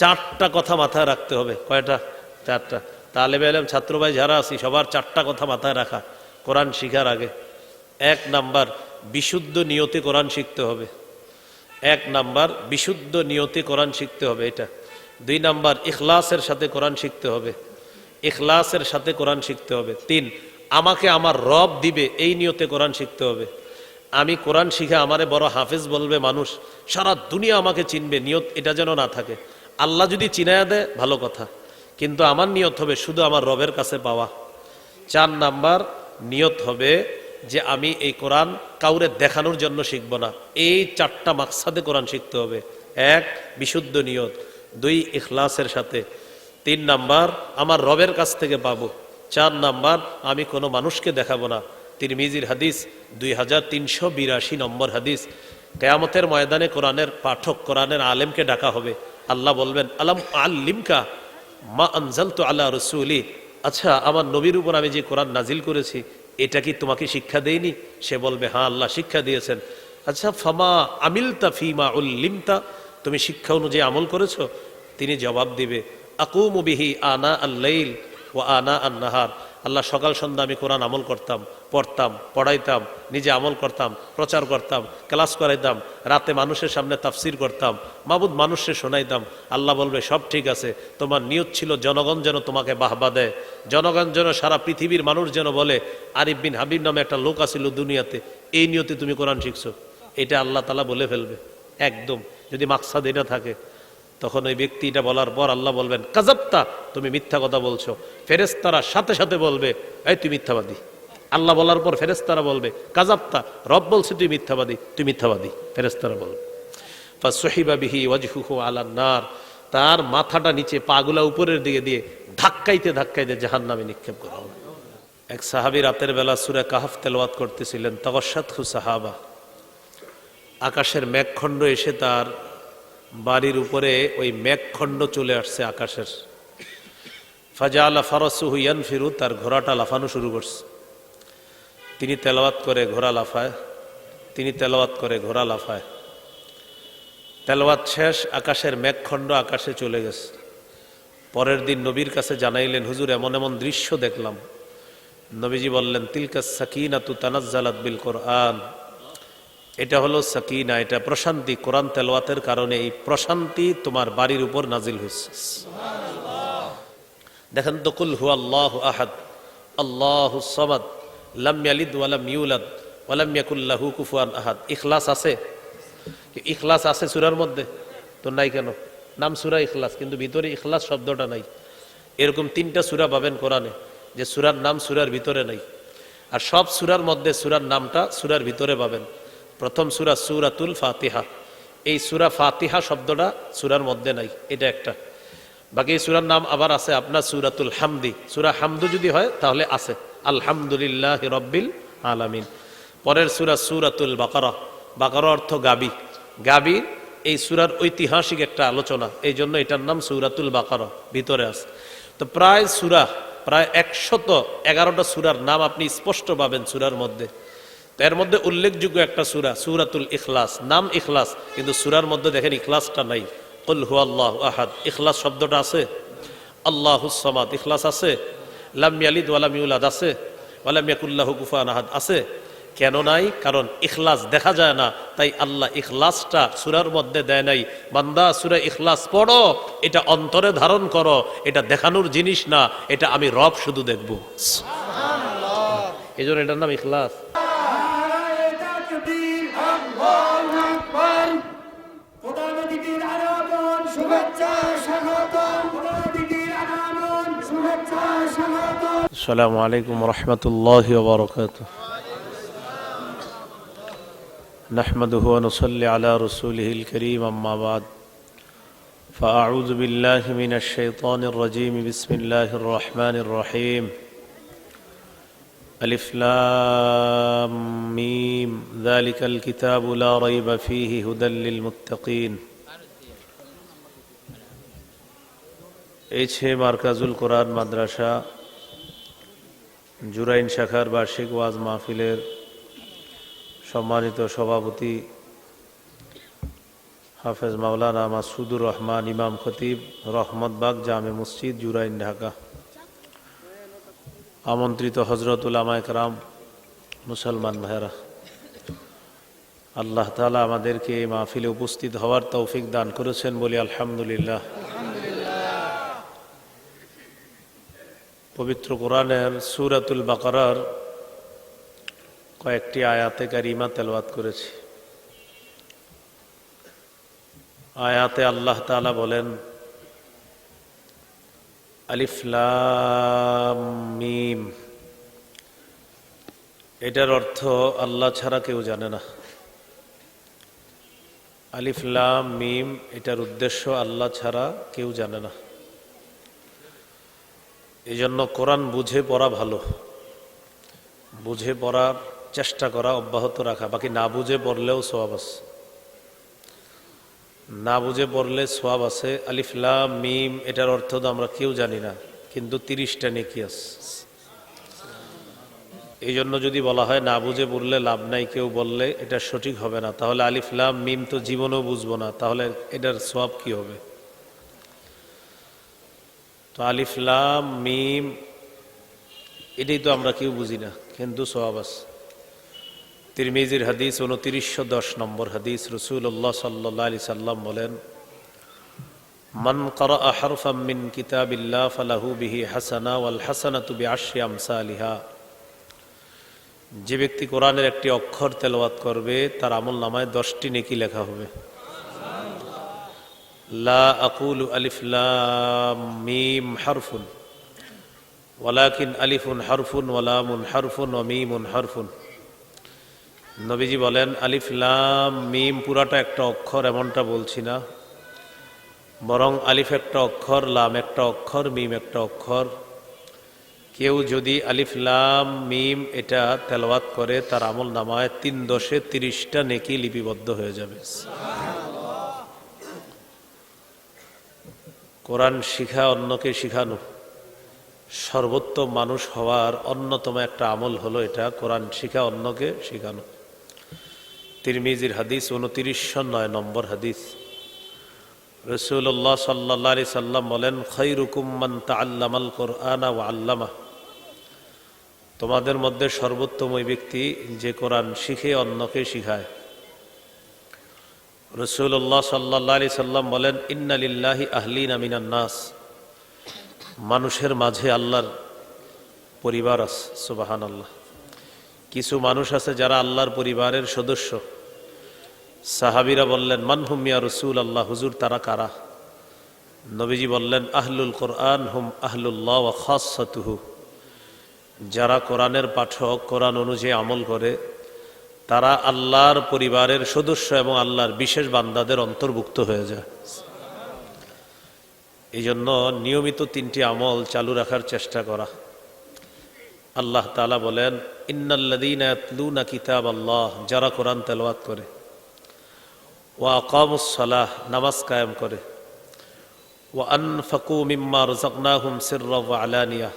চারটা কথা মাথায় রাখতে হবে। কয়টা? চারটা। তালেবে আলম ছাত্র ভাই যারা আছি, সবার চারটা কথা মাথায় রাখা। কোরআন শিখার আগে। এক নাম্বার, বিশুদ্ধ নিয়তে কোরআন শিখতে হবে। এক নাম্বার, বিশুদ্ধ নিয়তে কোরআন শিখতে হবে এটা। দুই নাম্বার, ইখলাসের সাথে কোরআন শিখতে হবে। ইখলাসের সাথে কোরআন শিখতে হবে। তিন, আমাকে আমার রব দিবে, এই নিয়তে কোরআন শিখতে হবে। আমি কোরআন শিখে আমারে বড় হাফেজ বলবে মানুষ। সারা দুনিয়া আমাকে চিনবে, নিয়ত এটা যেন না থাকে। আল্লাহ যদি চিনায়া দেয়, ভালো কথা। কিন্তু আমার নিয়ত হবে শুধু আমার রবের কাছে পাওয়া। চার নাম্বার নিয়ত হবে যে আমি এই কোরআন কাউরে দেখানোর জন্য শিখব না। এই চারটা মাকসাদে কোরআন শিখতে হবে। এক, বিশুদ্ধ নিয়ত। দুই, ইখলাসের সাথে। তিন নাম্বার, আমার রবের কাছ থেকে পাবো। চার নাম্বার, আমি কোনো মানুষকে দেখাবো না। তিরমিজির হাদিস, দুই হাজার তিনশো বিরাশি নম্বর হাদিস। কেয়ামতের ময়দানে কোরআনের পাঠক, কোরআনের আলেমকে ডাকা হবে। আল্লাহ বলবেন, আলম আল্লিমকা মা আনজাল তো আল্লাহ রসুলি? আচ্ছা আমার নবীর উপর আমি যে কোরআন নাজিল করেছি, এটা কি তোমাকে শিক্ষা দেয়নি? সে বলবে হ্যাঁ আল্লাহ শিক্ষা দিয়েছেন। আচ্ছা ফামা আমিলতা ফিমা উল্লিমতা? তুমি শিক্ষা অনুযায়ী আমল করেছ? তিনি জবাব দিবে আকুমবিহি আনা আল্লাইল ও আনা আন্নাহার। আল্লাহ সকাল সন্ধ্যা আমি কোরআন আমল করতাম, পড়তাম, পড়াইতাম, নিজে আমল করতাম, প্রচার করতাম, ক্লাস করাইতাম, রাতে মানুষের সামনে তাফসির করতাম, মাবুদ মানুষকে শোনাইতাম, আল্লাহ বলবে, সব ঠিক আছে, তোমার নিয়ত ছিল জনগণ যেন তোমাকে বাহবা দেয়, জনগণ যেন সারা পৃথিবীর মানুষ যেন বলে, আরিফ বিন হাবিব নামে একটা লোক আছিল দুনিয়াতে, এই নিয়তে তুমি কোরআন শিখছো। এটা আল্লাহ তালা বলে ফেলবে, একদম, যদি মাকসাদ এটা থাকে। তখন ওই ব্যক্তি এটা বলার পর আল্লাহ বলবেন কাজাপ্তা তুমি মিথ্যা কথা বলছো। ফেরেস্তারা সাথে সাথে বলবে, এই, তুই মিথ্যাবাদী। আল্লাহ বলার পর ফেরেস্তারা বলবে কাজাপ্তা রব বলছে তুই মিথ্যাবাদী তুই মিথ্যাবাদী। ফেরেস্তারা বলবে সহিবা বিহি ওয়াজহুহু আলান্নার তার মাথাটা নিচে পাগুলা উপরের দিকে দিয়ে ধাক্কাইতে ধাক্কাইতে জাহান নামে নিক্ষেপ করা হবে এক সাহাবি রাতের বেলা সুরে কাহাফ তেলওয়াত করতেছিলেন তগসাত সাহাবা। আকাশের মেঘখণ্ড এসে তার বাড়ির উপরে ওই মেঘখণ্ড চলে আসছে আকাশের। ফাজা আল্লাহ ফারসু হুইয়ান ফিরু তার ঘোড়াটা লাফানো শুরু করছে। তিনি তেলাওয়াত করে ঘোড়া লাফায়, তিনি তেলাওয়াত করে ঘোড়া লাফায়। তেলাওয়াত শেষ, আকাশের মেঘখণ্ড আকাশে চলে গেছে। পরের দিন নবীর কাছে জানাইলেন, হুজুর, এমন এমন দৃশ্য দেখলাম। নবীজি বললেন, তিলকা সাকিনা তু তানাজ্জালাত বিল কোরআন। এটা হলো সাকিনা, এটা প্রশান্তি, কোরআন তেলাওয়াতের কারণে এই প্রশান্তি তোমার বাড়ির উপর নাজিল হয়েছে দেখেন তো, কুল হু আল্লাহ আহাদ, আল্লাহ সমাদ, লাম ইয়ালিদ ওয়ালাম ইউলাদ ওয়ালাম ইয়াকুল্লাহু কুফুয়ান আহাদ। ইখলাস আছে? ইখলাস আছে সুরার মধ্যে? তো নাই কেন? নাম সুরা ইখলাস, কিন্তু ভিতরে ইখলাস শব্দটা নাই। এরকম তিনটা সুরা পাবেন কোরআনে, যে সুরার নাম সুরার ভিতরে নাই। আর সব সুরার মধ্যে সুরার নামটা সুরার ভিতরে পাবেন। প্রথম সুরা সুরাতুল ফাতিহা। এই সুরা ফাতিহা শব্দটা সুরার মধ্যে নাই, এটা একটা। বাকি সুরার নাম আবার আছে আপনার সুরাতুল হামদি। সুরা হামদু যদি হয়, তাহলে আছে, আলহামদুলিল্লাহ রব্বিল আলামিন। পরের সুরা সুরাতুল বাকারা। বাকারা অর্থ গাবি। গাবি এই সুরার ঐতিহাসিক একটা আলোচনা, এই জন্য এটার নাম সুরাতুল বাকারা, ভিতরে আছে। তো প্রায় সুরা, প্রায় একশত এগারোটা সুরার নাম আপনি স্পষ্ট পাবেন সুরার মধ্যে। এর মধ্যে উল্লেখযোগ্য একটা সুরা সুরাতুল ইখলাস নাম ইখলাস কিন্তু সুরার মধ্যে দেখেন ইখলাসটা নাই। কুল হু আল্লাহ আহাদ ইখলাস শব্দটা আছে। আল্লাহ সমাদ ইখলাস আছে। লাম ইয়ালিদ ওয়ালাম ইউলাদ আছে। ওয়ালাম ইয়াকুল্লাহু কুফুয়ান আহাদ আছে। কেন নাই? কারণ ইখলাস দেখা যায় না তাই আল্লাহ ইখলাসটা সুরার মধ্যে দেয় নাই। বান্দা সুরা ইখলাস পড়ো এটা অন্তরে ধারণ করো এটা দেখানোর জিনিস না এটা আমি রব শুধু দেখব। এই জন্য এটার নাম ইখলাস। السلام عليكم ورحمة الله وبركاته نحمده ونصلي على رسوله الكريم أما بعد فأعوذ بالله من الشيطان الرجيم بسم الله الرحمن الرحيم ألف لام ميم ذلك الكتاب لا ريب فيه هدى للمتقين এই ছে মার্কাজুল কোরআন মাদ্রাসা জুরাইন শাখার বার্ষিক ওয়াজ মাহফিলের সম্মানিত সভাপতি হাফেজ মাওলানা মাসুদুর রহমান ইমাম খতিব রহমতবাগ জামে মসজিদ, জুরাইন ঢাকা। আমন্ত্রিত হজরতুল আমায়করাম মুসলমান ভাইরা আল্লাহ তালা আমাদেরকে এই মাহফিলে উপস্থিত হওয়ার তৌফিক দান করেছেন বলি আলহামদুলিল্লাহ। পবিত্র কোরআনের সুরাতুল বাকারার কয়েকটি আয়াতে কারিমা তেলওয়াত করেছি। আয়াতে আল্লাহ তালা বলেন আলিফলাম মিম। এটার অর্থ আল্লাহ ছাড়া কেউ জানে না। আলিফলাম মিম, এটার উদ্দেশ্য আল্লাহ ছাড়া কেউ জানে না। এই জন্য কোরআন বুঝে পড়া ভালো। বুঝে পড়ার চেষ্টা করা, অব্যাহত রাখা। বাকি না বুঝে পড়লেও সোয়াব আছে। না বুঝে পড়লে সোয়াব আছে। আলিফলাম মিম, এটার অর্থ তো আমরা কেউ জানি না, কিন্তু তিরিশটা নেকি আছে। এই জন্য যদি বলা হয় না বুঝে পড়লে লাভ নাই, কেউ বললে এটা সঠিক হবে না। তাহলে আলিফলাম মিম তো জীবনেও বুঝব না। তাহলে এটার সোয়াব কি হবে? তো আলিফলাম মিম, এটাই তো আমরা কেউ বুঝি না, কিন্তু আছে। তিরমিজির হাদিস উনতিরিশশো দশ নম্বর হাদিস রসুল্লাহ সাল্লা আলি সাল্লাম বলেন, মান করা হারফাম মিন কিতাবিল্লাহ ফালাহু বিহি হাসানা ওয়াল হাসানা তুবি আশি আমসা আলিহা যে ব্যক্তি কোরআনের একটি অক্ষর তেলাওয়াত করবে, তার আমল নামায় দশটি নেকি লেখা হবে। আকুলু আলিফ লাম মিম হারফুন, ওয়ালাকিন আলিফুন হারফুন ওয়ালামুন হারফুন ও মিমুন হারফুন। নবীজি বলেন, আলিফ লাম মিম পুরাটা একটা অক্ষর, এমনটা বলছি না। বরং আলিফ একটা অক্ষর, লাম একটা অক্ষর, মিম একটা অক্ষর। কেউ যদি আলিফ লাম মিম এটা তেলাওয়াত করে, তার আমল নামায় তিন দশে তিরিশটা নেকি লিপিবদ্ধ হয়ে যাবে। কোরআন শিখা অন্যকে শিখানো। সর্বোত্তম মানুষ হওয়ার অন্যতম একটা আমল হলো এটা, কোরআন শিখা অন্যকে শিখানো। তিরমিজির হাদিস উনতিরিশশো নয় নম্বর হাদিস। রসুল্লাহ সাল্লা সাল্লাম বলেন খৈরুকুম্মান তাল্লামাল কোরআনা ও আল্লামা। তোমাদের মধ্যে সর্বোত্তম ওই ব্যক্তি যে কোরআন শিখে অন্যকে শিখায়। রসুল্লাহ সাল্লাহ আলি সাল্লাম বলেন, ইন্নালিল্লাহি আহলিন আমিনান নাস। মানুষের মাঝে আল্লাহর পরিবার আছে সুবাহান আল্লাহ কিছু মানুষ আছে যারা আল্লাহর পরিবারের সদস্য। সাহাবিরা বললেন মানহুমিয়া রসুল আল্লাহ হুজুর, তারা কারা? নবীজি বললেন, আহলুল কোরআন হুম আহলুল্লাহ খাসাতুহু। যারা কোরআনের পাঠক, কোরআন অনুযায়ী আমল করে তারা আল্লাহর পরিবারের সদস্য এবং আল্লাহর বিশেষ বান্দাদের অন্তর্ভুক্ত হয়ে যায়। এই জন্য নিয়মিত তিনটি আমল চালু রাখার চেষ্টা করা। আল্লাহ তালা বলেন ইন্নাল্লাদিনা কিতাব আল্লাহ যারা কোরআন তেলওয়াত করে। ও আকামুসলাহ নামাজ কায়েম করে। ও আনফাকু মিম্মা রজাকনাহুম সির্র আলানিয়া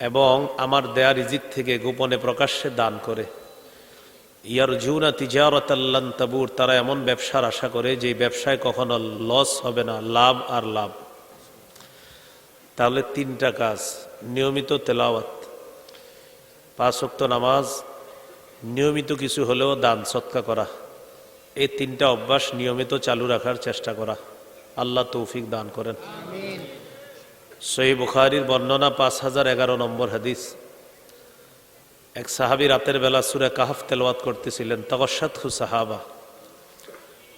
এবং আমার দেয়া রিজিক থেকে গোপনে প্রকাশ্যে দান করে। ইয়ার জুনা তিজারত আল্লান তাবুর তারা এমন ব্যবসার আশা করে যে ব্যবসায় কখনো লস হবে না লাভ আর লাভ। তাহলে তিনটা কাজ নিয়মিত তেলাওয়াত পাঁচ ওয়াক্ত নামাজ নিয়মিত কিছু হলেও দান সৎকা করা। এই তিনটা অভ্যাস নিয়মিত চালু রাখার চেষ্টা করা। আল্লাহ তৌফিক দান করেন। সই বুখারির বর্ণনা পাঁচ হাজার এগারো নম্বর হাদিস। এক সাহাবি রাতের বেলা সুরে কাহাফ তেলওয়াত করতেছিলেন তগসাত হু সাহাবা।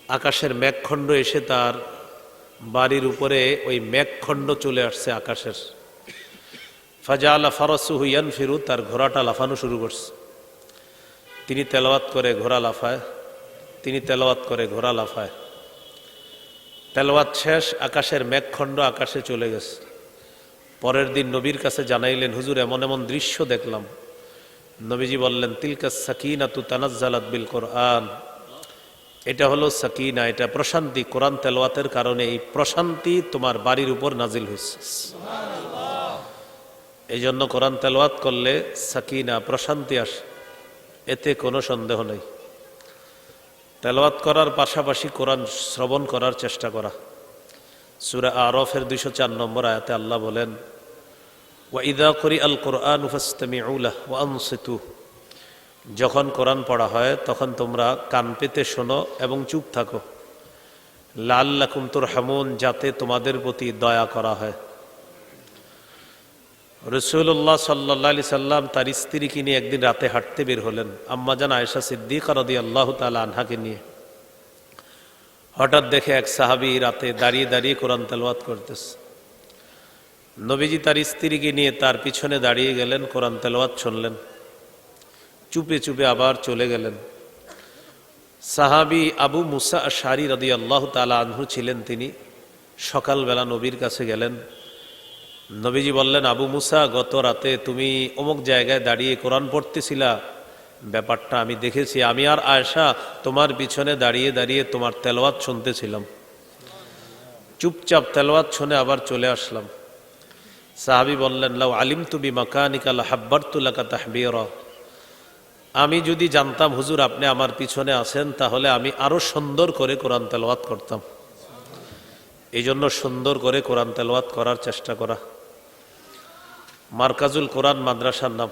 আকাশের মেঘখণ্ড এসে তার বাড়ির উপরে ওই মেঘখণ্ড চলে আসছে আকাশের। ফাজা আল্লাহ ফারসু হুইয়ান ফিরু তার ঘোড়াটা লাফানো শুরু করছে। তিনি তেলাওয়াত করে ঘোড়া লাফায়, তিনি তেলাওয়াত করে ঘোড়া লাফায়। তেলাওয়াত শেষ, আকাশের মেঘখণ্ড আকাশে চলে গেছে। পরের দিন নবীর কাছে জানাইলেন, হুজুর, এমন এমন দৃশ্য দেখলাম। নবীজি বললেন, তিলকা সাকিনা তু তানাজ্জালাত বিল কোরআন। এটা হলো সাকিনা, এটা প্রশান্তি। কোরআন তেলাওয়াতের কারণে এই প্রশান্তি তোমার বাড়ির উপর নাজিল হয়েছে এই জন্য কোরআন তেলাওয়াত করলে সাকিনা, প্রশান্তি আসে। এতে কোনো সন্দেহ নেই। তেলাওয়াত করার পাশাপাশি কোরআন শ্রবণ করার চেষ্টা করা। সুরা আরফের দুইশো চার নম্বর আয়াতে আল্লাহ বলেন ওয়াইদা করি আল কোরআন উফাস্তামিউলাহ ওয়ানসিতু যখন কোরআন পড়া হয়, তখন তোমরা কান পেতে শোনো এবং চুপ থাকো। লাল্লাকুম তোর হামুন যাতে তোমাদের প্রতি দয়া করা হয়। রসুল্লাহ সাল্লা সাল্লাম তার স্ত্রীকে নিয়ে একদিন রাতে হাঁটতে বের হলেন, আম্মাজান আয়েশা সিদ্দিক রদি আল্লাহ তালা আনহাকে নিয়ে। হঠাৎ দেখে এক সাহাবি রাতে দাঁড়িয়ে দাঁড়িয়ে কোরআন তেলওয়াত করতেছে। নবীজি তার স্ত্রীকে নিয়ে তার পিছনে দাঁড়িয়ে গেলেন, কোরআন তেলওয়াত শুনলেন। চুপে চুপে আবার চলে গেলেন। সাহাবি আবু মুসা শারি রদি আল্লাহ তালা আনহু ছিলেন তিনি। সকালবেলা নবীর কাছে গেলেন। নবীজি বললেন, আবু মুসা, গত রাতে তুমি অমুক জায়গায় দাঁড়িয়ে কোরআন পড়তেছিলা? ব্যাপারটা আমি দেখেছি। আমি আর আয়সা তোমার পিছনে দাঁড়িয়ে দাঁড়িয়ে তোমার তেলওয়াত শুনতেছিলাম। চুপচাপ তেলওয়াত শুনে আবার চলে আসলাম। সাহাবি বললেন, লাউ আলিম তুবি মাকানিকাল হাব্বার তুলাকা তাহবির। আমি যদি জানতাম, হুজুর, আপনি আমার পিছনে আছেন, তাহলে আমি আরও সুন্দর করে কোরআন তেলওয়াত করতাম। এই জন্য সুন্দর করে কোরআন তেলওয়াত করার চেষ্টা করা। মার্কাজুল কোরআন মাদ্রাসার নাম।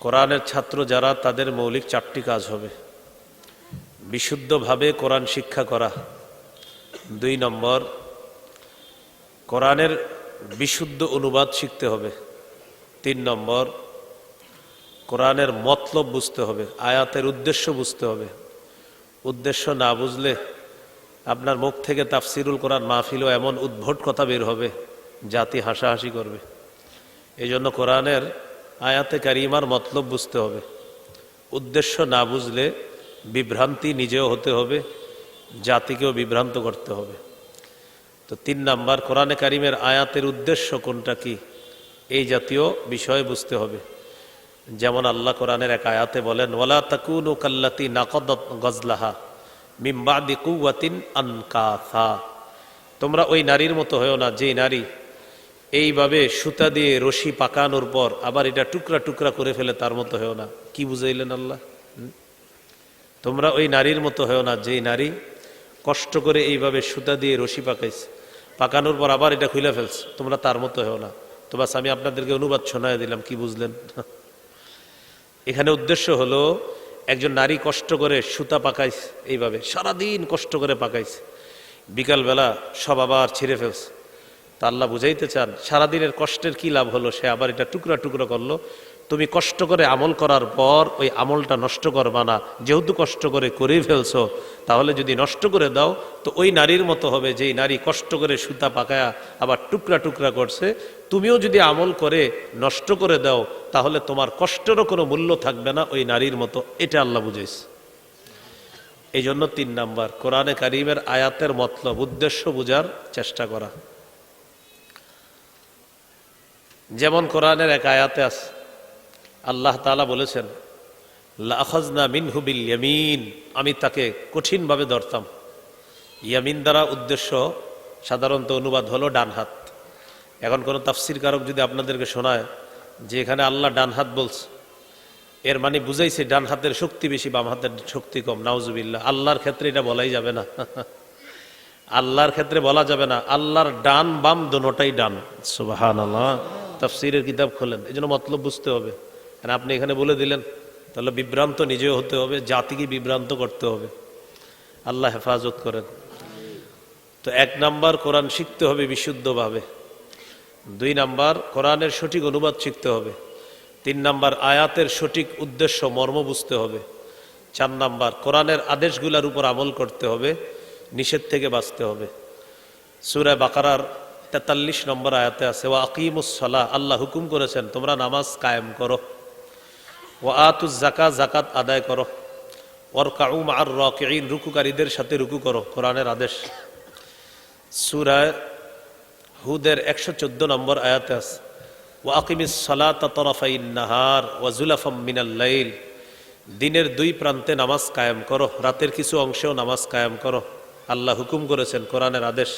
কোরআনের ছাত্র যারা, তাদের মৌলিক চারটি কাজ হবে। বিশুদ্ধভাবে কোরআন শিক্ষা করা। দুই নম্বর, কোরআনের বিশুদ্ধ অনুবাদ শিখতে হবে। তিন নম্বর, কোরআনের মতলব বুঝতে হবে, আয়াতের উদ্দেশ্য বুঝতে হবে। উদ্দেশ্য না বুঝলে আপনার মুখ থেকে তাফসিরুল কোরআন মাহফিলও এমন উদ্ভট কথা বের হবে, জাতি হাসাহাসি করবে। এই জন্য কোরআনের আয়াতে কারিমার মতলব বুঝতে হবে। উদ্দেশ্য না বুঝলে বিভ্রান্তি নিজেও হতে হবে, জাতিকেও বিভ্রান্ত করতে হবে। তো তিন নাম্বার কোরআনে কারিমের আয়াতের উদ্দেশ্য কোনটা কি? এই জাতীয় বিষয় বুঝতে হবে। যেমন আল্লাহ কোরআনের এক আয়াতে বলেন, ওয়ালা তাকুনু কাল্লাতি নাকদ গজলাহা মিম্বা মিম্বাদি কুয়াতিন আনকাথা তোমরা ওই নারীর মতো হয়েও না, যেই নারী এইভাবে সুতা দিয়ে রশি পাকানোর পর আবার এটা টুকরা টুকরা করে ফেলে তার মতো হয়েও না। কি বুঝাইলেন আল্লাহ? তোমরা ওই নারীর মতো হয়েও না, যেই নারী কষ্ট করে এইভাবে সুতা দিয়ে রশি পাকাইছে। পাকানোর পর আবার এটা খুলে ফেলছে। তোমরা তার মতো হয়েও না। তো বাস আমি আপনাদেরকে অনুবাদ শোনায় দিলাম, কি বুঝলেন? এখানে উদ্দেশ্য হলো, একজন নারী কষ্ট করে সুতা পাকাইছে, এইভাবে, সারাদিন কষ্ট করে পাকাইছে। বিকালবেলা সব আবার ছিঁড়ে ফেলছে। তা আল্লাহ বুঝাইতে চান, সারাদিনের কষ্টের কি লাভ হলো? সে আবার এটা টুকরা টুকরা করল তুমি কষ্ট করে আমল করার পর ওই আমলটা নষ্ট করবা না। যেহেতু কষ্ট করে করেই ফেলছো, তাহলে যদি নষ্ট করে দাও, তো ওই নারীর মতো হবে যেই নারী কষ্ট করে সুতা পাকায়া আবার টুকরা টুকরা করছে। তুমিও যদি আমল করে নষ্ট করে দাও, তাহলে তোমার কষ্টেরও কোনো মূল্য থাকবে না ওই নারীর মতো। এটা আল্লাহ বুঝাইছে। এই জন্য তিন নাম্বার, কোরআনে কারিমের আয়াতের মতলব, উদ্দেশ্য বুঝার চেষ্টা করা। যেমন কোরআনের এক আয়াতে আছে আল্লাহ তালা বলেছেন, লাখজনা মিনহু বিল ইয়ামিন। আমি তাকে কঠিনভাবে ধরতাম। ইয়ামিন দ্বারা উদ্দেশ্য সাধারণত অনুবাদ হলো ডান হাত। এখন কোনো তাফসির কারক যদি আপনাদেরকে শোনায় যে এখানে আল্লাহ ডান হাত বলছে, এর মানে বুঝাইছে ডান হাতের শক্তি বেশি, বাম হাতের শক্তি কম, নাউজুবিল্লাহ। আল্লাহর ক্ষেত্রে এটা বলাই যাবে না। আল্লাহর ক্ষেত্রে বলা যাবে না, আল্লাহর ডান বাম দোনোটাই ডান। সুবাহান আল্লাহ তাফসিরের কিতাব খোলেন। এই জন্য মতলব বুঝতে হবে। আর আপনি এখানে বলে দিলেন, তাহলে বিভ্রান্ত নিজেও হতে হবে, জাতিকে বিভ্রান্ত করতে হবে। আল্লাহ হেফাজত করেন। তো এক নাম্বার কোরআন শিখতে হবে বিশুদ্ধভাবে। দুই নাম্বার কোরআনের সঠিক অনুবাদ শিখতে হবে। তিন নাম্বার আয়াতের সঠিক উদ্দেশ্য, মর্ম বুঝতে হবে। চার নাম্বার কোরআনের আদেশগুলোর উপর আমল করতে হবে, নিষেধ থেকে বাঁচতে হবে। সুরায় বাকারার তেতাল্লিশ নম্বর আয়াতে আছে ও আকিমুসলা আল্লাহ হুকুম করেছেন, তোমরা নামাজ কায়েম করো। ও আতুজ জাকা জাকাত আদায় করো। ওর কাউম আর রকেইন রুকুকারীদের সাথে রুকু করো, কোরআনের আদেশ। সুরায় হুদের একশো চোদ্দ নম্বর আয়াতে আছে ও আকিমিস সালাত নাহার ওয়াজুলাফম মিনাল্লাইল দিনের দুই প্রান্তে নামাজ কায়েম করো, রাতের কিছু অংশেও নামাজ কায়েম করো। আল্লাহ হুকুম করেছেন কোরআনের আদেশ।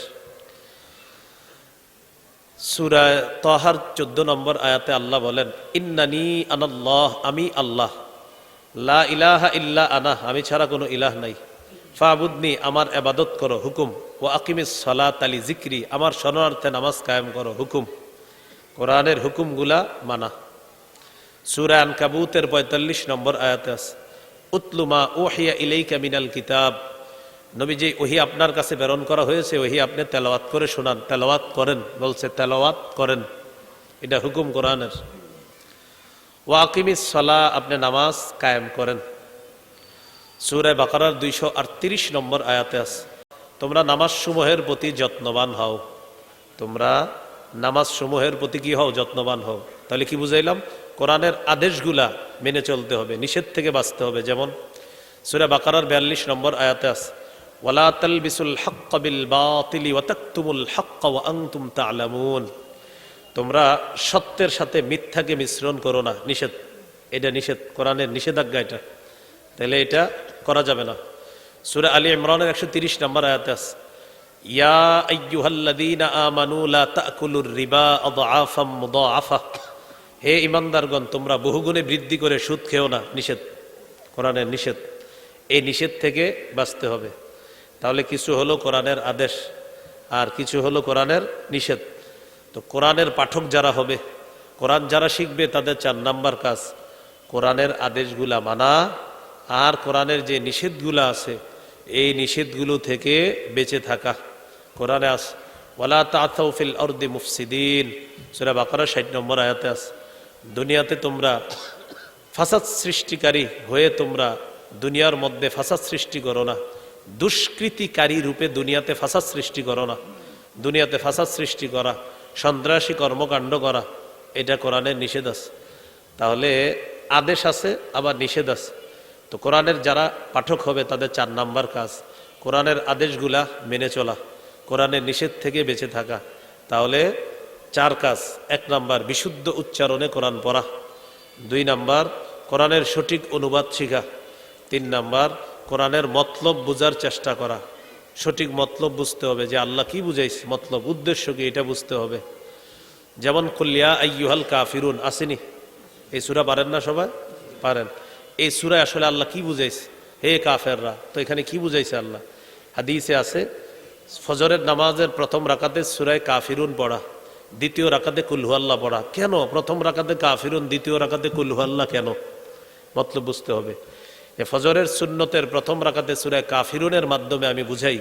সুরায় তহার চোদ্দ নম্বর আয়াতে আল্লাহ বলেন, ইন্নানি আনাল্লাহ, আমি আল্লাহ। লা ইলাহা ইল্লা আনা, আমি ছাড়া কোনো ইলাহ নাই। ফাবুদনি, আমার এবাদত করো, হুকুম। ও আকিমিস সলাত আলী জিক্রি আমার শরণার্থে নামাজ কায়েম করো, হুকুম। কোরআনের হুকুমগুলা মানা। সুরা আন কাবুতের পঁয়তাল্লিশ নম্বর আয়াতে আছে উতলুমা ওহিয়া ইলাইকা মিনাল কিতাব। নবীজি, ওহি আপনার কাছে প্রেরণ করা হয়েছে, ওহি আপনি তেলাওয়াত করে শোনান। তেলাওয়াত করেন, বলছে, তেলাওয়াত করেন। এটা হুকুম কোরআনের। ওয়াকিমিস সলা আপনি নামাজ কায়েম করেন। সুরে বাকারার দুইশো আটত্রিশ নম্বর আয়াতে আছে, তোমরা নামাজ সমূহের প্রতি যত্নবান হও। তোমরা নামাজ সমূহের প্রতি কি হও? যত্নবান হও। তাহলে কি বুঝাইলাম? কোরআনের আদেশগুলা মেনে চলতে হবে, নিষেধ থেকে বাঁচতে হবে। যেমন সুরে বাকারার বিয়াল্লিশ নম্বর আয়াতে আছে ওয়ালা তালবিসুল হক্ক বিল বাতিলি ওয়া তাকতুমুল হক্ক ওয়া আনতুম তোমরা সত্যের সাথে মিথ্যাকে মিশ্রণ করো না, নিষেধ। এটা নিষেধ, কোরআনের নিষেধাজ্ঞা এটা। তাহলে এটা করা যাবে না। সুরা আলী ইমরানের একশো তিরিশ নম্বর আয়াতে আছে। ইয়া আইয়ুহাল্লাযীনা আমানু লা তাকুলুর রিবা আদআফাম মুদাআফা। হে ইমানদারগণ, তোমরা বহুগুণে বৃদ্ধি করে সুদ খেও না, নিষেধ। কোরআনের নিষেধ। এই নিষেধ থেকে বাঁচতে হবে। তাহলে কিছু হলো কোরআনের আদেশ আর কিছু হলো কোরআনের নিষেধ। তো কোরআনের পাঠক যারা হবে, কোরআন যারা শিখবে তাদের চার নাম্বার কাজ। কোরআনের আদেশগুলা মানা আর কোরআনের যে নিষেধগুলো আছে, এই নিষেধগুলো থেকে বেঁচে থাকা। কোরআনে আস, ওয়ালা তাফিল অর্দি মুফসিদিন। সুরা বাকারা ষাট নম্বর আয়াতে আস, দুনিয়াতে তোমরা ফাসাদ সৃষ্টিকারী হয়ে তোমরা দুনিয়ার মধ্যে ফাসাদ সৃষ্টি করো না। দুষ্কৃতিকারী রূপে দুনিয়াতে ফাসাদ সৃষ্টি করো না। দুনিয়াতে ফাসাদ সৃষ্টি করা, সন্ত্রাসী কর্মকাণ্ড করা, এটা কোরআনের নিষেধ আছে। তাহলে আদেশ আছে, আবার নিষেধ আছে। তো কোরআনের যারা পাঠক হবে, তাদের চার নাম্বার কাজ। কোরআনের আদেশগুলা মেনে চলা, কোরআনের নিষেধ থেকে বেঁচে থাকা। তাহলে চার কাজ। এক নাম্বার, বিশুদ্ধ উচ্চারণে কোরআন পড়া। দুই নাম্বার, কোরআনের সঠিক অনুবাদ শিখা। তিন নাম্বার কোরআনের মতলব বোঝার চেষ্টা করা। সঠিক মতলব বুঝতে হবে যে আল্লাহ কি বুঝাইছে, মতলব, উদ্দেশ্য কি এটা বুঝতে হবে। যেমন কুল্লিয়া আইয়ুহাল কাফিরুন, আসেনি? এই সুরা পারেন না সবাই? পারেন। এই সুরায় আসলে আল্লাহ কি বুঝাইছে? হে কাফেররা, তো এখানে কি বুঝাইছে আল্লাহ? হাদিসে আছে, ফজরের নামাজের প্রথম রাকাতে সুরায় কাফিরুন পড়া, দ্বিতীয় রাকাতে কুলহুয়াল্লাহ পড়া। কেন? প্রথম রাকাতে কাফিরুন, দ্বিতীয় রাকাতে কুলহুয়াল্লাহ কেন? মতলব বুঝতে হবে। এ ফজরের সুন্নতের প্রথম রাকাতে সুরে কাফিরুনের মাধ্যমে আমি বুঝাই,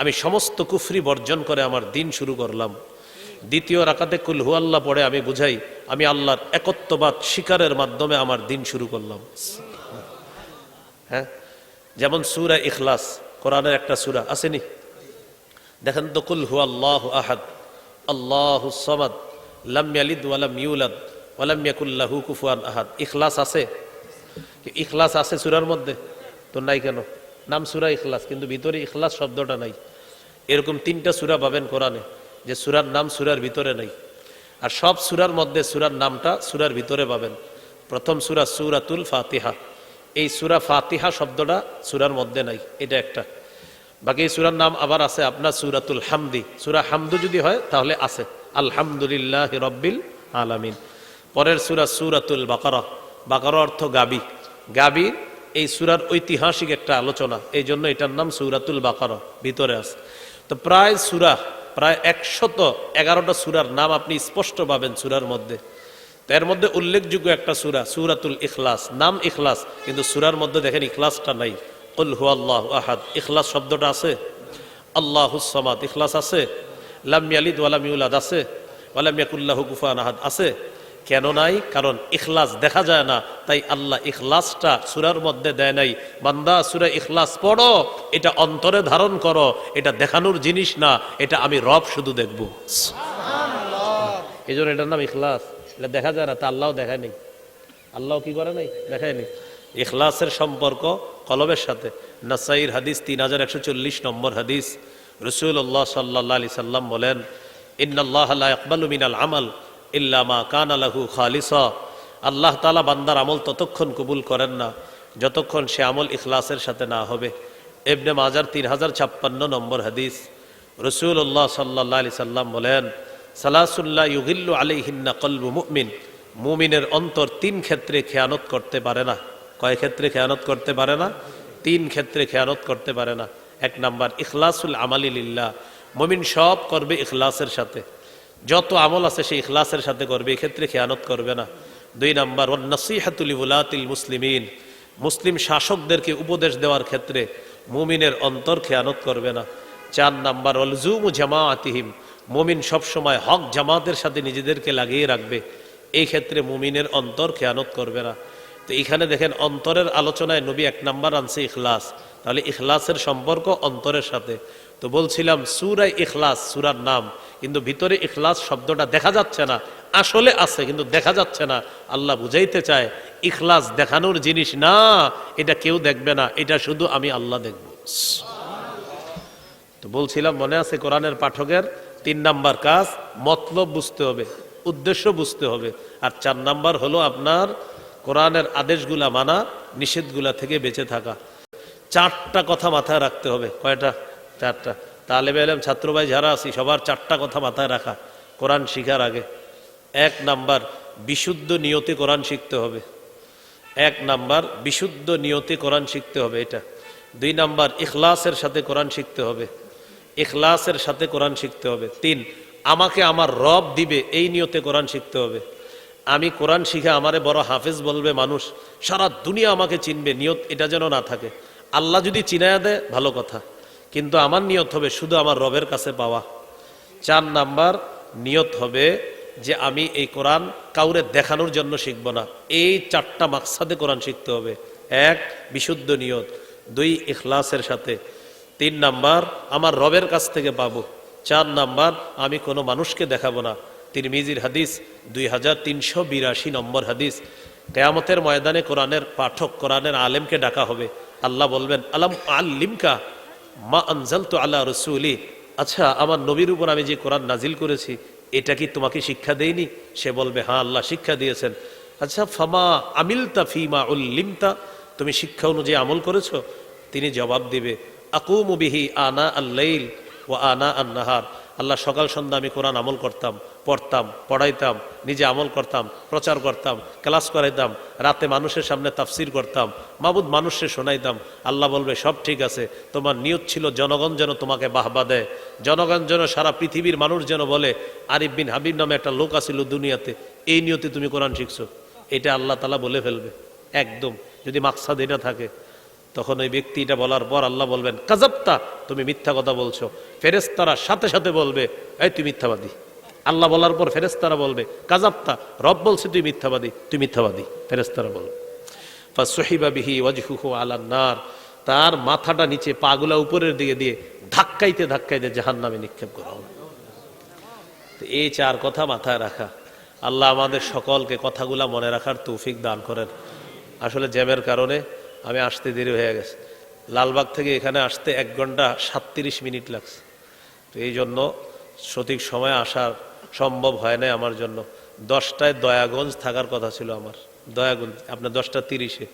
আমি সমস্ত কুফরি বর্জন করে আমার দিন শুরু করলাম। দ্বিতীয় রাকাতে কুলহু আল্লাহ পড়ে আমি বুঝাই, আমি আল্লাহর একত্ববাদ শিকারের মাধ্যমে আমার দিন শুরু করলাম। হ্যাঁ? যেমন সুরা ইখলাস, কোরআনের একটা সুরা আসেনি? দেখেন তো, কুল হু আল্লাহ আহাদ, আল্লাহ সমাদ, লাম ওয়ালাম ইউলাদ ওয়ালাম কুফুয়ান আহাদ। ইখলাস আছে? ইখলাস আছে সুরার মধ্যে? তো নাই কেন? নাম সুরা ইখলাস, কিন্তু ভিতরে ইখলাস শব্দটা নাই। এরকম তিনটা সুরা পাবেন কোরআনে, যে সুরার নাম সুরার ভিতরে নাই। আর সব সুরার মধ্যে সুরার নামটা সুরার ভিতরে পাবেন। প্রথম সুরা সুরাতুল ফাতিহা। এই সুরা ফাতিহা শব্দটা সুরার মধ্যে নাই, এটা একটা। বাকি এই সুরার নাম আবার আছে আপনার সুরাতুল হামদি। সুরা হামদু যদি হয়, তাহলে আছে। আলহামদুলিল্লাহ রব্বিল আলামিন। পরের সুরা সুরাতুল বাকারা। বাকারা অর্থ গাবি। গাবি এই সুরার ঐতিহাসিক একটা আলোচনা। এই জন্য এটার নাম সুরাতুল বাকারা, ভিতরে আছে। তো প্রায় সুরা, প্রায় একশত এগারোটা সুরার নাম আপনি স্পষ্ট পাবেন সুরার মধ্যে। এর মধ্যে উল্লেখযোগ্য একটা সুরা, সুরাতুল ইখলাস। নাম ইখলাস, কিন্তু সুরার মধ্যে দেখেন ইখলাসটা নাই। উল হু আল্লাহ আহাদ। ইখলাস শব্দটা আছে? আল্লাহ সমাদ। ইখলাস আছে? লাম ইয়ালিদ ওয়ালাম ইউলাদ আছে? ওয়ালাম ইয়াকুল্লাহু কুফান আহাদ আছে? কেন নাই? কারণ ইখলাস দেখা যায় না। তাই আল্লাহ ইখলাসটা সুরার মধ্যে দেয় নাই। বান্দা সুরা ইখলাস পড়ো এটা অন্তরে ধারণ করো। এটা দেখানোর জিনিস না এটা আমি রব শুধু দেখব। এই জন্য এটার নাম ইখলাস। এটা দেখা যায় না তা আল্লাহ দেখায় নেই। আল্লাহ কি করে নাই? দেখায়নি ইখলাসের সম্পর্ক কলবের সাথে। নাসাইর হাদিস তিন হাজার একশো চল্লিশ নম্বর হাদিস। রসুল্লাহ সাল্লাহ আলি সাল্লাম বলেন ইন্নআল্লাহ ইকবালু মিনাল আমাল। ইল্লামা কান আলাহু খালিসা। আল্লাহ তালা বান্দার আমল ততক্ষণ কবুল করেন না, যতক্ষণ সে আমল ইখলাসের সাথে না হবে। এবনে মাজার তিন হাজার ছাপ্পান্ন নম্বর হাদিস। রসুল্লাহ সাল্লাহ আলি সাল্লাম বলেন সালাসুল্লাহ ইউগিল্লু আলিহিন্না কলবু মুমিন। মুমিনের অন্তর তিন ক্ষেত্রে খেয়ানত করতে পারে না। কয় ক্ষেত্রে খেয়ানত করতে পারে না? তিন ক্ষেত্রে খেয়ানত করতে পারে না। এক নাম্বার, ইখলাসুল আমালি লিল্লাহ। মমিন সব করবে ইখলাসের সাথে। যত আমল আছে সেই ইখলাসের সাথে করবে, এক্ষেত্রে খেয়ানত করবে না। দুই নাম্বার ওয়ান নসিহাতুল উলাতিল মুসলিমিন। মুসলিম শাসকদেরকে উপদেশ দেওয়ার ক্ষেত্রে মুমিনের অন্তর খেয়ানত করবে না। চার নাম্বার অলজুম জামাআতিহিম। মুমিন সবসময় হক জামাতের সাথে নিজেদেরকে লাগিয়ে রাখবে, এই ক্ষেত্রে মুমিনের অন্তর খেয়ানত করবে না। তো এখানে দেখেন, অন্তরের আলোচনায় নবী এক নাম্বার আনছে ইখলাস। তাহলে ইখলাসের সম্পর্ক অন্তরের সাথে। তো বলছিলাম, সুরাই ইখলাস, সুরার নাম। কিন্তু ভিতরে ইখলাস শব্দটা দেখা যাচ্ছে না। আসলে আছে, কিন্তু দেখা যাচ্ছে না। আল্লাহ বুঝাইতে চায়, ইখলাস দেখানোর জিনিস না, এটা কেউ দেখবে না। এটা শুধু আমি আল্লাহ দেখব। তো বলছিলাম, মনে আছে কোরআনের পাঠকের তিন নাম্বার কাজ? মতলব বুঝতে হবে, উদ্দেশ্য বুঝতে হবে। আর চার নাম্বার হলো আপনার কোরআনের আদেশগুলা মানা, নিষেধগুলা থেকে বেঁচে থাকা। চারটা কথা মাথায় রাখতে হবে। কয়টা? চারটা। তালেবে এলাম ছাত্র ভাই যারা আছি, সবার চারটা কথা মাথায় রাখা। কোরআন শিখার আগে। এক নাম্বার, বিশুদ্ধ নিয়তে কোরআন শিখতে হবে। এক নাম্বার, বিশুদ্ধ নিয়তে কোরআন শিখতে হবে এটা। দুই নাম্বার, ইখলাসের সাথে কোরআন শিখতে হবে। ইখলাসের সাথে কোরআন শিখতে হবে। তিন, আমাকে আমার রব দিবে, এই নিয়তে কোরআন শিখতে হবে। আমি কোরআন শিখে আমারে বড় হাফেজ বলবে মানুষ, সারা দুনিয়া আমাকে চিনবে, নিয়ত এটা যেন না থাকে। আল্লাহ যদি চিনায়া দেয়, ভালো কথা। কিন্তু আমার নিয়ত হবে শুধু আমার রবের কাছে পাওয়া। চার নাম্বার নিয়ত হবে যে আমি এই কোরআন কাউরে দেখানোর জন্য শিখব না। এই চারটা মাকসাদে কোরআন শিখতে হবে। এক, বিশুদ্ধ নিয়ত। দুই, ইখলাসের সাথে। তিন নাম্বার, আমার রবের কাছ থেকে পাবো। চার নাম্বার, আমি কোনো মানুষকে দেখাবো না। তিরমিজির হাদিস, দুই হাজার তিনশো বিরাশি নম্বর হাদিস। কেয়ামতের ময়দানে কোরআনের পাঠক, কোরআনের আলেমকে ডাকা হবে। আল্লাহ বলবেন, আলম আল্লিমকা মা আনজাল তো আল্লাহ রসুলি। আচ্ছা আমার নবীর উপর আমি যে কোরআন নাজিল করেছি, এটা কি তোমাকে শিক্ষা দেয়নি? সে বলবে হ্যাঁ আল্লাহ শিক্ষা দিয়েছেন। আচ্ছা ফামা আমিলতা ফিমা উল্লিমতা, তুমি শিক্ষা অনুযায়ী আমল করেছ? তিনি জবাব দিবে আকুমবিহি আনা আল্লাইল ও আনা আন্নাহার। আল্লাহ সকাল সন্ধ্যা আমি কোরআন আমল করতাম। পড়তাম, পড়াইতাম, নিজে আমল করতাম, প্রচার করতাম, ক্লাস করাইতাম, রাতে মানুষের সামনে তাফসির করতাম, মাবুদ মানুষকে শোনাইতাম, আল্লাহ বলবে, সব ঠিক আছে, তোমার নিয়ত ছিল জনগণ যেন তোমাকে বাহবা দেয়। জনগণ যেন সারা পৃথিবীর মানুষ যেন বলে, আরিফ বিন হাবিব নামে একটা লোক আসিল দুনিয়াতে, এই নিয়তে তুমি কোরআন শিখছো। এটা আল্লাহ তালা বলে ফেলবে, একদম, যদি মাকসাদ এটা থাকে। তখন ওই ব্যক্তি এটা বলার পর আল্লাহ বলবেন কাজাপ্তা তুমি মিথ্যা কথা বলছো। ফেরেস্তারা সাথে সাথে বলবে, এই তুই মিথ্যাবাদী। আল্লাহ বলার পর ফেরেস্তারা বলবে কাজাপ্তা রব বলছে তুই মিথ্যাবাদী তুই মিথ্যাবাদী ফেরেস্তারা বলবে। ফাসহিবা বিহি ওয়াজহুহু আলান নার, তার মাথাটা নিচে পাগুলা উপরের দিকে দিয়ে ধাক্কাইতে ধাক্কাইতে জাহান্নামে নিক্ষেপ করা হবে এই চার কথা মাথায় রাখা। আল্লাহ আমাদের সকলকে কথাগুলা মনে রাখার তৌফিক দান করেন। আসলে জ্যামের কারণে আমি আসতে দেরি হয়ে গেছে। লালবাগ থেকে এখানে আসতে এক ঘণ্টা সাতত্রিশ মিনিট লাগছে। তো এই জন্য সঠিক সময় আসার সম্ভব হয় নাই আমার জন্য। দশটায় দয়াগঞ্জ থাকার কথা ছিল আমার। দয়াগঞ্জ, আপনার দশটা তিরিশে।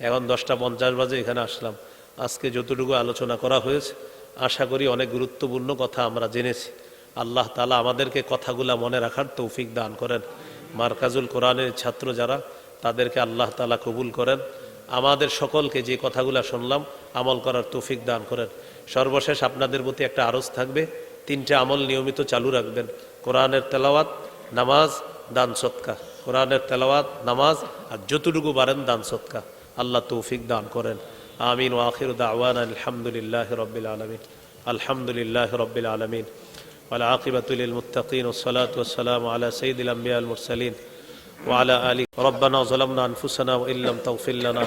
এখন দশটা পঞ্চাশ বাজে, এখানে আসলাম। আজকে যতটুকু আলোচনা করা হয়েছে, আশা করি অনেক গুরুত্বপূর্ণ কথা আমরা জেনেছি। আল্লাহ তালা আমাদেরকে কথাগুলা মনে রাখার তৌফিক দান করেন। মার্কাজুল কোরআনের ছাত্র যারা, তাদেরকে আল্লাহ তালা কবুল করেন। আমাদের সকলকে যে কথাগুলা শুনলাম, আমল করার তৌফিক দান করেন। সর্বশেষ আপনাদের প্রতি একটা আরজ থাকবে, তিনটা আমল নিয়মিত চালু রাখবেন। কোরআনের তেলাওয়াত নামাজ দান সৎকা কোরআনের তেলাওয়াত নামাজ আর যতটুকু পারেন দান সৎকা আল্লাহ তৌফিক দান করেন আমিন ওয়াখির দাওয়ান আলহামদুলিল্লাহ রবিল আলমিন আলহামদুলিল্লাহ রবিল আলমিন والعاقبة للمتقين والصلاة والسلام على سيد الأنبياء المرسلين وعلى آله ربنا ظلمنا أنفسنا وإن لم تغفر لنا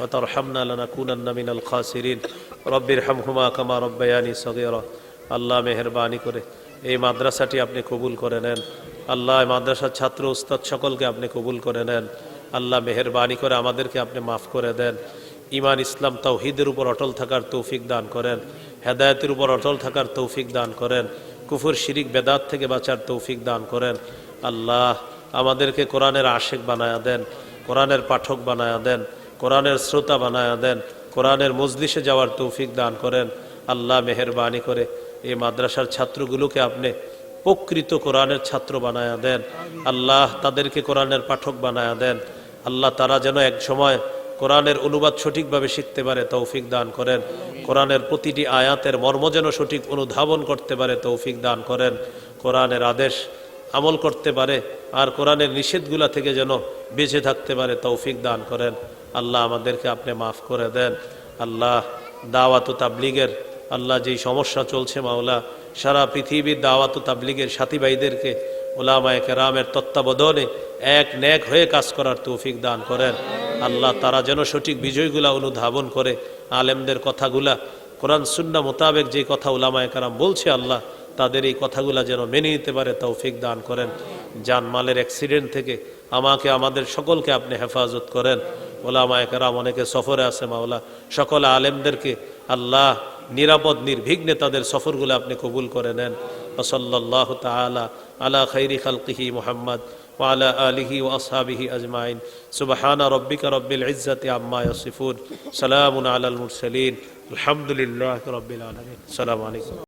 وترحمنا لنكونن من الخاسرين رب ارحمهما كما ربياني صغيرا আল্লাহ মেহরবানি করে এই মাদ্রাসাটি আপনি কবুল করে নেন। আল্লাহ মাদ্রাসার ছাত্র, উস্তাদ সকলকে আপনি কবুল করে নেন। আল্লাহ মেহরবানি করে আমাদেরকে আপনি মাফ করে দেন। ইমান ইসলাম, তাওহিদের উপর অটল থাকার তৌফিক দান করেন। হেদায়তের উপর অটল থাকার তৌফিক দান করেন। কুফুর, শিরিক, বেদাত থেকে বাঁচার তৌফিক দান করেন। আল্লাহ আমাদেরকে কোরআনের আশেক বানায়া দেন, কোরআনের পাঠক বানায়া দেন, কোরআনের শ্রোতা বানায়া দেন, কোরআনের মজলিসে যাওয়ার তৌফিক দান করেন। আল্লাহ মেহরবানি করে এই মাদ্রাসার ছাত্রগুলোকে আপনি প্রকৃত কোরআনের ছাত্র বানায়া দেন। আল্লাহ তাদেরকে কোরআনের পাঠক বানায়া দেন। আল্লাহ তারা যেন এক সময় কোরআনের অনুবাদ সঠিকভাবে শিখতে পারে, তৌফিক দান করেন। কোরআনের প্রতিটি আয়াতের মর্ম যেন সঠিক অনুধাবন করতে পারে, তৌফিক দান করেন। কোরআনের আদেশ আমল করতে পারে আর কোরআনের নিষেধগুলা থেকে যেন বেঁচে থাকতে পারে, তৌফিক দান করেন। আল্লাহ আমাদেরকে আপনি মাফ করে দেন। আল্লাহ দাওয়াত তাবলিগের আল্লাহ যেই সমস্যা চলছে মাওলা, সারা পৃথিবীর দাওয়াত তাবলিগের সাথী ভাইদেরকে ওলামায় কেরামের তত্ত্বাবধানে এক ন্যাক হয়ে কাজ করার তৌফিক দান করেন। আল্লাহ তারা যেন সঠিক বিজয়গুলা অনুধাবন করে, আলেমদের কথাগুলা, কোরআন সুন্না মোতাবেক যে কথা ওলামায় কারাম বলছে আল্লাহ, তাদের এই কথাগুলা যেন মেনে নিতে পারে, তৌফিক দান করেন। জানমালের অ্যাক্সিডেন্ট থেকে আমাকে, আমাদের সকলকে আপনি হেফাজত করেন। ওলামায় কারাম অনেকে সফরে আছে মাওলা, সকল আলেমদেরকে আল্লাহ নিরাপদ নির্বিঘ্নে তাদের সফরগুলো আপনি কবুল করে নেন ওসল্লাহ তালা আলা খৈরি খালকিহি মোহাম্মদ وعلى آله وأصحابه أجمعين سبحان ربك رب العزة عما يصفون سلام على المرسلين الحمد لله رب العالمين السلام عليكم